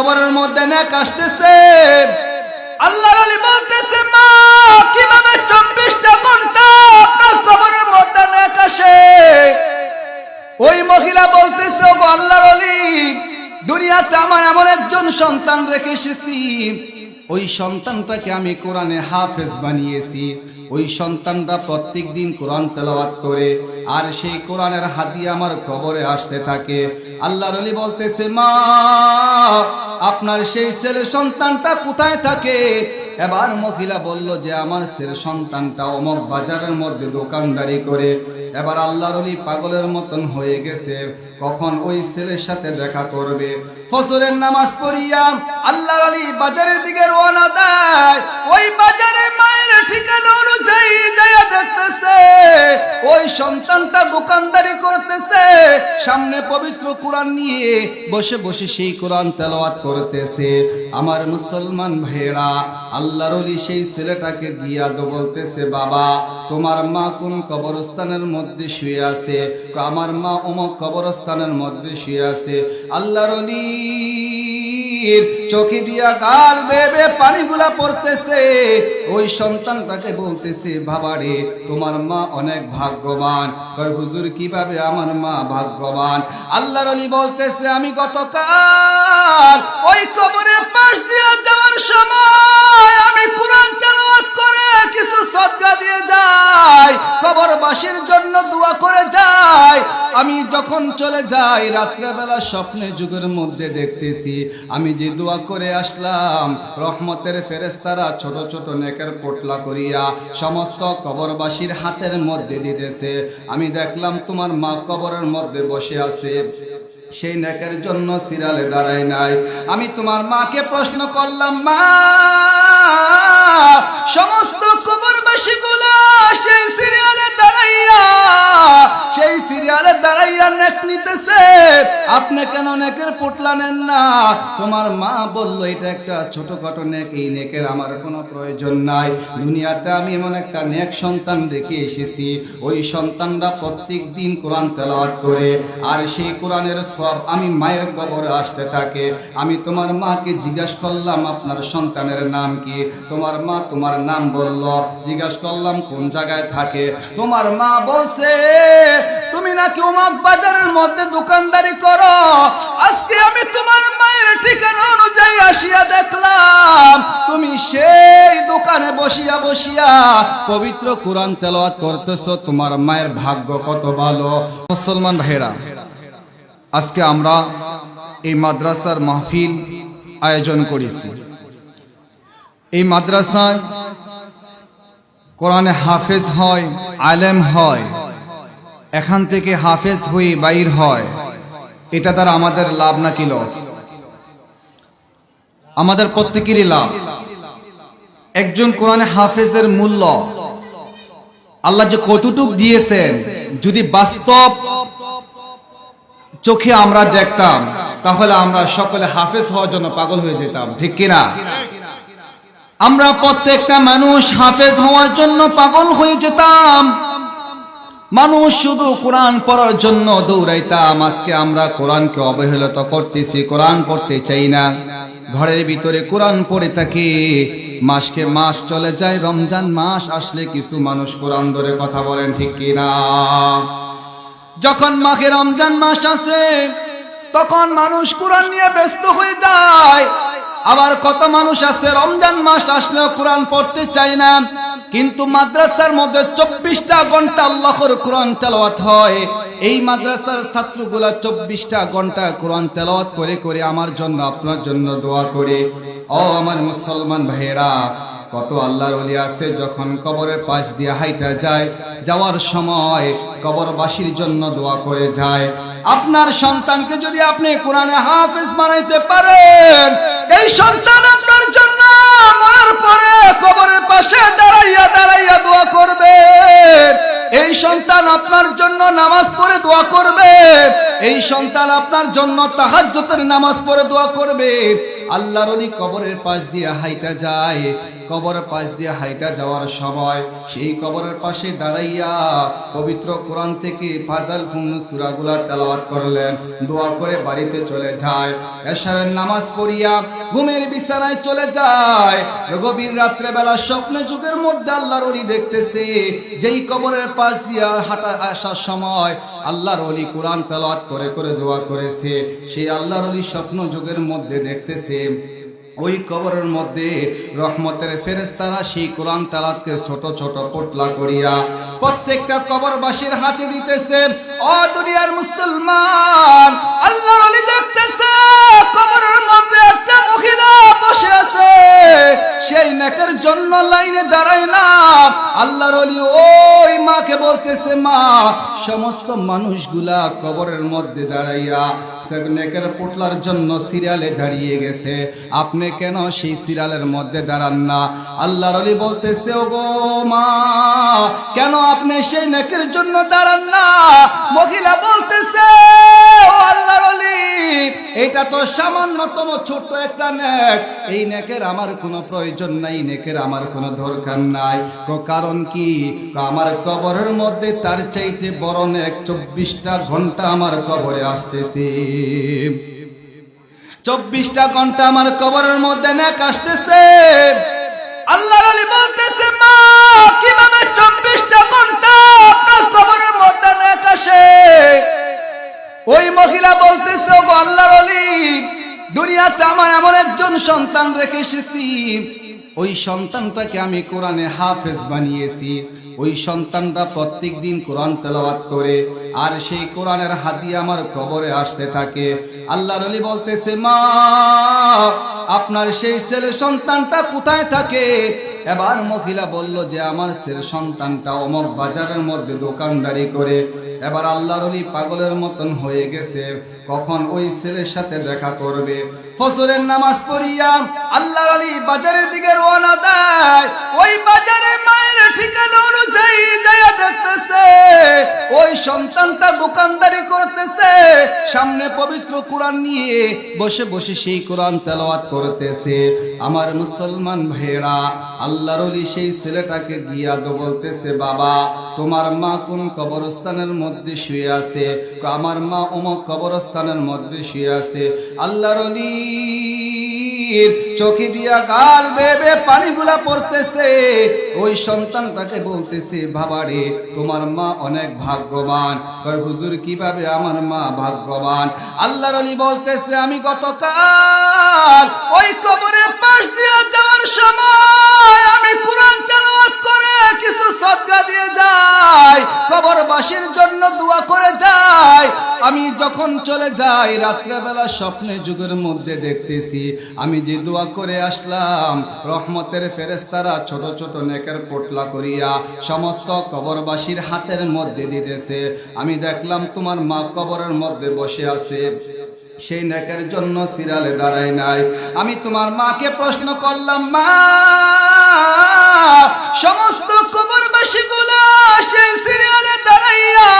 কবরের মধ্যে নেক আসতেছে। আল্লাহর আলী বলতেছে, মা, কীভাবে চব্বিশটা ঘণ্টা আপনার কবরের মধ্যে নেক আসে? ওই মহিলা বলতেছে ও আল্লাহর আলী দুনিয়াতে আমার এমন একজন সন্তান রেখে এসেছি ওই সন্তানটাকে আমি কোরআনে হাফেজ বানিয়েছি। ওই সন্তানরা প্রত্যেক দিন কোরআন তেলাওয়াত করে, আর সেই কোরআনের হাতি আমার কবরে আসতে থাকে। আল্লাহর আলী বলতেছে, মা, আপনার সেই ছেলে সন্তানটা কোথায় থাকে? এবার মহিলা বলল যে, আমার ছেলে সন্তানটা অমক বাজারের মধ্যে দোকানদারি করে। এবার আল্লাহর অলি পাগলের মতন হয়ে গেছে। কখন ওই ছেলের সাথে দেখা করবে? ফসরের নামাজ পড়িয়া আল্লাহর আলী বাজারের দিকে রওনা দেয়। ওই বাজারে মায়ের ঠিকানা অনুযায়ী যাইয়া দেখতেছে, ওই সন্তানটা দোকানদারি করতেছে। সামনে পবিত্র কোরআন নিয়ে বসে বসে সেই কোরআন তেলাওয়াত করতেছে। আমার মুসলমান ভাইয়েরা আল্লাহর অলি সেই ছেলেটাকে গিয়া তো বলতেছে, বাবা, তোমার মা কোন কবরস্থানের মধ্যে শুয়ে আছে? আমার মা অমক কবরস্থানের মধ্যে শুয়ে আছে। আল্লাহর অলির চোখে দিয়া গাল বেবে পানিগুলা পড়তেছে। ওই সন্তানটাকে বলতেছে বাবারে তোমার মা অনেক ভাগ্যবান। হুজুর, কীভাবে আমার মা ভাগ্যবান? আল্লাহর অলি বলতেছে, আমি গতকাল ওই কবরের পাশ দিয়ে যাওয়ার সময় আমি কোরআন যখন চলে যাই, রাত্রেবেলা স্বপ্নে যুগের মধ্যে দেখতেছি, আমি যে দোয়া করে আসলাম, রহমতের ফেরেস্তারা ছোট ছোট নেকের পোটলা করিয়া সমস্ত কবরবাসীর হাতের মধ্যে দিতেছে। আমি দেখলাম তোমার মা কবরের মধ্যে বসে আছে। সেই নেকের জন্য সিরালে দাঁড়ায় নাই। আমি তোমার মাকে প্রশ্ন করলাম, মা, সমস্ত কবরবাসী গুলা দাঁড়াইয়া সেই সিরিয়ালে দাঁড়াইয়া নেক নিতেছে। আপনি কেন নেকের পোটলা নেন না? তোমার মা বলল, এটা একটা ছোটখাটো নেক, এই নেকের আমার কোনো প্রয়োজন নাই। দুনিয়াতে আমি এমন একটা নেক সন্তান রেখে এসেছি। ওই সন্তানরা প্রত্যেক দিন কোরআন তেলাওয়াত করে, আর সেই কোরআনের সব আমি মায়ের কবরে আসতে থাকে। আমি তোমার মাকে জিজ্ঞাসা করলাম, আপনার সন্তানের নাম কি? তোমার মা তোমার নাম বলল, জিজ্ঞাসা করলাম, কোন জায়গায় থাকে? তোমার মা বলছে তুমি নাকি উমাক বাজারের মধ্যে দোকানদারি করো? আজকে আমি তোমার মায়ের ঠিকানা অনুযায়ী আসিয়া দেখলাম, তুমি সেই দোকানে বসিয়া বসিয়া পবিত্র কোরআন তেলাওয়াত করতেছো, তোমার মায়ের ভাগ্য কত ভালো? মুসলমান ভাইরা আজকে আমরা এই মাদ্রাসার মাহফিল আয়োজন করেছি। এই মাদ্রাসায় কোরআনে হাফেজ হয়, আলেম হয় এখান থেকে হাফেজ হয়ে বাইর হয়। এটা তার আমাদের লাভ নাকি লস? আমাদের প্রত্যেকেরই লাভ। একজন কোরআনে হাফেজের মূল্য। আল্লাহ যে কতটুক দিয়েছেন, যদি বাস্তব চোখে আমরা দেখতাম, তাহলে আমরা সকলে হাফেজ হওয়ার জন্য পাগল হয়ে যেতাম। ঠিক কিনা? আমরা প্রত্যেকটা মানুষ হাফেজ হওয়ার জন্য পাগল হয়ে যেতাম। মানুষ শুধু কোরআন পড়ার জন্য দৌড়াইতাম। আজকে আমরা কোরআনকে অবহেলিত করতেছি, কোরআন পড়তে চাই না। ঘরের ভিতরে কোরআন পড়ে থাকি। মাসকে মাস চলে যায়, রমজান মাস আসলে কিছু মানুষ কোরআন ধরে কথা বলেন, ঠিক কিনা যখন মাকে রমজান মাস আসে, তখন মানুষ কোরআন নিয়ে ব্যস্ত হয়ে যায়। আবার কত মানুষ আছে, রমজান মাস আসলেও কোরআন পড়তে চায় না। কিন্তু মাদ্রাসার মধ্যে চব্বিশটা ঘণ্টা আল্লাহর কোরআন তেলাওয়াত হয়। এই মাদ্রাসার ছাত্রগুলা চব্বিশটা ঘণ্টা কোরআন তেলাওয়াত করে করে আমার জন্য, আপনার জন্য দোয়া করে। ও আমার মুসলমান ভাইয়েরা, কত আল্লাহর ওলি আছে, যখন কবরের পাশ দিয়ে হাইটা যায়, যাওয়ার সময় কবরবাসীর জন্য দোয়া করে যায়। আপনার সন্তানকে যদি আপনি কোরআনে হাফেজ বানাইতে পারেন, এই সন্তান আপনার জন্য পরে কবরের পাশে দাঁড়াইয়া দাঁড়াইয়া দোয়া করবে। এই সন্তান আপনার জন্য নামাজ পড়ে দোয়া করবে। এই সন্তান আপনার জন্য তাহাজ্জুদের নামাজ পড়ে দোয়া করবে। আল্লাহর অলি কবরের পাশ দিয়ে হাইটা যায়, কবরের পাশ দিয়ে হাইটা যাওয়ার সময় সেই কবরের পাশে দাঁড়াইয়া পবিত্র কোরআন থেকে ফাজাল ফুন্ন সুরাগুলা তেলাওয়াত করলেন, দোয়া করে বাড়িতে চলে যায়, এশারের নামাজ পড়িয়া ঘুমের বিছানায় চলে যায়। গভীর রাত্রে বেলা স্বপ্ন যুগের মধ্যে আল্লাহর অলি দেখতেছে, যেই কবরের পাশ দিয়ে হাঁটা আসার সময় আল্লাহর অলি কোরআন তেলাওয়াত করে করে দোয়া করেছে। সেই আল্লাহর অলি স্বপ্ন যুগের মধ্যে দেখতেছে ওই কবরের মধ্যে রহমতের ফেরেস্তারা সেই কোরআন তালাতকে ছোট ছোট পোটলা করিয়া প্রত্যেকটা কবরবাসীর হাতে দিতেছে। ও দুনিয়ার মুসলমান, আল্লাহ দেখতেছে, কবরের মধ্যে একটা মহিলা বসে আছে। সেই নেকের জন্য লাইনে দাঁড়ায় না। আল্লাহর অলি ওই মাকে বলতেছে, মা, সমস্ত মানুষগুলা কবরের মধ্যে দাঁড়াইয়া নেকের পোটলার জন্য সিরিয়ালে দাঁড়িয়ে গেছে। আপনি কেন সেই সিরিয়ালের মধ্যে দাঁড়ান না? আল্লাহর অলি বলতেছে ও গো মা, কেন আপনি সেই নেকের জন্য দাঁড়ান না? মহিলা বলতেছে এটা তো সামান্যতম ছোট্ট একটা নেক। এই নেকের আমার কোনো প্রয়োজন নাই, নেকের আমার কোনো দরকার নাই। কারণ কি? আমার কবরের মধ্যে তার চাইতে বড় নেক চব্বিশটা ঘণ্টা আমার কবরে আসতেছে। চব্বিশটা ঘণ্টা আমার কবরের মধ্যে নেক আসতেছে। আল্লাহর আলী বলতেছে, মা, কীভাবে চব্বিশটা ঘণ্টা আপনার কবরের মধ্যে নেক আসে? ওই মহিলা বলতেছে ও আল্লাহর অলি দুনিয়াতে আমার এমন একজন সন্তান রেখে এসেছি ওই সন্তানটাকে আমি কোরআনে হাফেজ বানিয়েছি। ওই সন্তানটা প্রত্যেক দিন কোরআন তেলাওয়াত করে, আর সেই কোরআনের হাতি আমার কবরে আসতে থাকে। আল্লাহর অলি বলতেছে, মা, আপনার সেই ছেলে সন্তানটা কোথায় থাকে? এবার মহিলা বলল যে, আমার ছেলে সন্তানটা অমক বাজারের মধ্যে দোকানদারি করে। এবার আল্লাহরলি পাগলের মতন হয়ে গেছে। কখন ওই ছেলের সাথে দেখা করবে? ফজরের নামাজ পড়িয়া আল্লাহর অলি বাজারের দিকে রওনা দেয়। ওই বাজারে মায়ের ঠিকানা অনুযায়ী যাইয়া দেখতেছে, ওই সন্তানটা দোকানদারি করতেছে। সামনে পবিত্র কোরআন নিয়ে বসে বসে সেই কোরআন তেলাওয়াত করতেছে। আমার মুসলমান ভাইয়েরা, আল্লাহর অলি সেই ছেলেটাকে গিয়া বলতেছে, বাবা, তোমার মা কোন কবরস্থানের মধ্যে শুয়ে আছে? আমার মা অমক কবরস্থানের মধ্যে শুয়ে আছে। আল্লাহর চোখে দিয়া গাল বেবে পানিগুলা পড়তেছে। ওই সন্তানটাকে বলতেছে, বাবারে, তোমার মা অনেক ভাগ্যবান। হুজুর, কীভাবে আমার মা ভাগ্যবান? আল্লাহর অলি বলতেছে, আমি গতকাল ওই কবরের পাশ দিয়ে যাওয়ার সময় আমি কোরআন তেলাওয়াত যখন চলে যাই, রাত্রেবেলা স্বপ্নে যুগের মধ্যে দেখতেছি। আমি যে দোয়া করে আসলাম, রহমতের ফেরেস্তারা ছোট ছোট নেকের পোটলা করিয়া সমস্ত কবরবাসীর হাতের মধ্যে দিতেছে। আমি দেখলাম তোমার মা কবরের মধ্যে বসে আছে। সেই নেকের জন্য সিরালে দাঁড়ায় নাই। আমি তোমার মাকে প্রশ্ন করলাম, মা, সমস্ত কবরবাসী গুলা সেই সিরিয়ালে দাঁড়াইয়া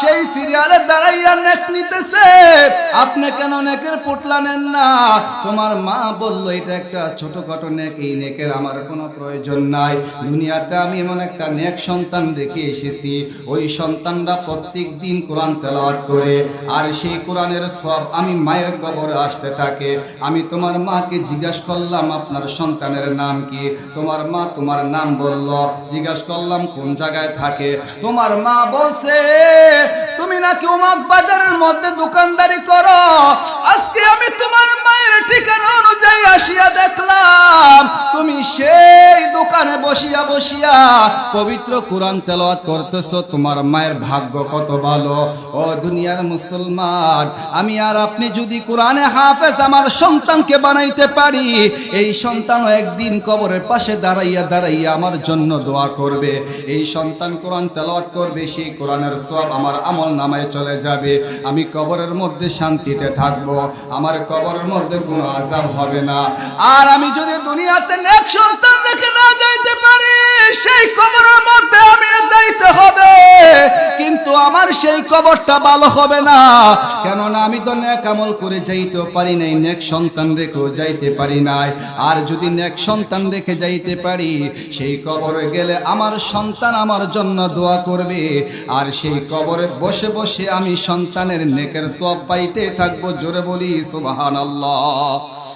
সেই সিরিয়ালে দাঁড়াইয়া নেক নিতেছে। আপনি কেন নেকের পোটলা নেন না? তোমার মা বলল, এটা একটা ছোটখাটো নেক এই নেকের আমার কোনো প্রয়োজন নাই। দুনিয়াতে আমি এমন একটা নেক সন্তান রেখে এসেছি। ওই সন্তানরা প্রত্যেক দিন কোরআন তেলাওয়াত করে, আর সেই কোরআনের সব আমি মায়ের কবরে আসতে থাকে। আমি তোমার মাকে জিজ্ঞাসা করলাম, আপনার সন্তানের নাম কি? তোমার মা তোমার নাম বলল, জিজ্ঞাসা করলাম, কোন জায়গায় থাকে? তোমার মা বলছে তুমি নাকি উমাক বাজারের মধ্যে দোকানদারি করো? আজকে আমি তোমার ঠিকানা অনুযায়ী আসিয়া দেখলাম, তুমি সেই দোকানে বসিয়া বসিয়া পবিত্র কোরআন তেলাওয়াত করতেছো। তোমার মায়ের ভাগ্য কত ভালো? ও দুনিয়ার মুসলমান, আমি আর আপনি যদি কোরআনে হাফেজ আমার সন্তানকে বানাইতে পারি, এই সন্তানও একদিন কবরের পাশে দাঁড়াইয়া দাঁড়াইয়া আমার জন্য দোয়া করবে। এই সন্তান কোরআন তেলাওয়াত করবে, সেই কোরআনের সব আমার আমল নামায় চলে যাবে। আমি কবরের মধ্যে শান্তিতে থাকব। আমার কবরের মধ্যে কোনো আজাব হবে না। আর আমি যদি দুনিয়াতে নেক সন্তান রেখে না পারি সেই কবরের মধ্যে আমি যাইতে হবে। কিন্তু আমার সেই কবরটা ভালো হবে না। কেননা আমি তো নেক আমল করে যাইতে পারি নাই, নেক সন্তান রেখেও যাইতে পারি নাই। আর যদি নেক সন্তান রেখে যাইতে পারি, সেই কবরে গেলে আমার সন্তান আমার জন্য দোয়া করবে। আর সেই কবরে বসে বসে আমি সন্তানের নেকের সব পাইতে থাকব, জোরে বলি, সুবহানাল্লাহ।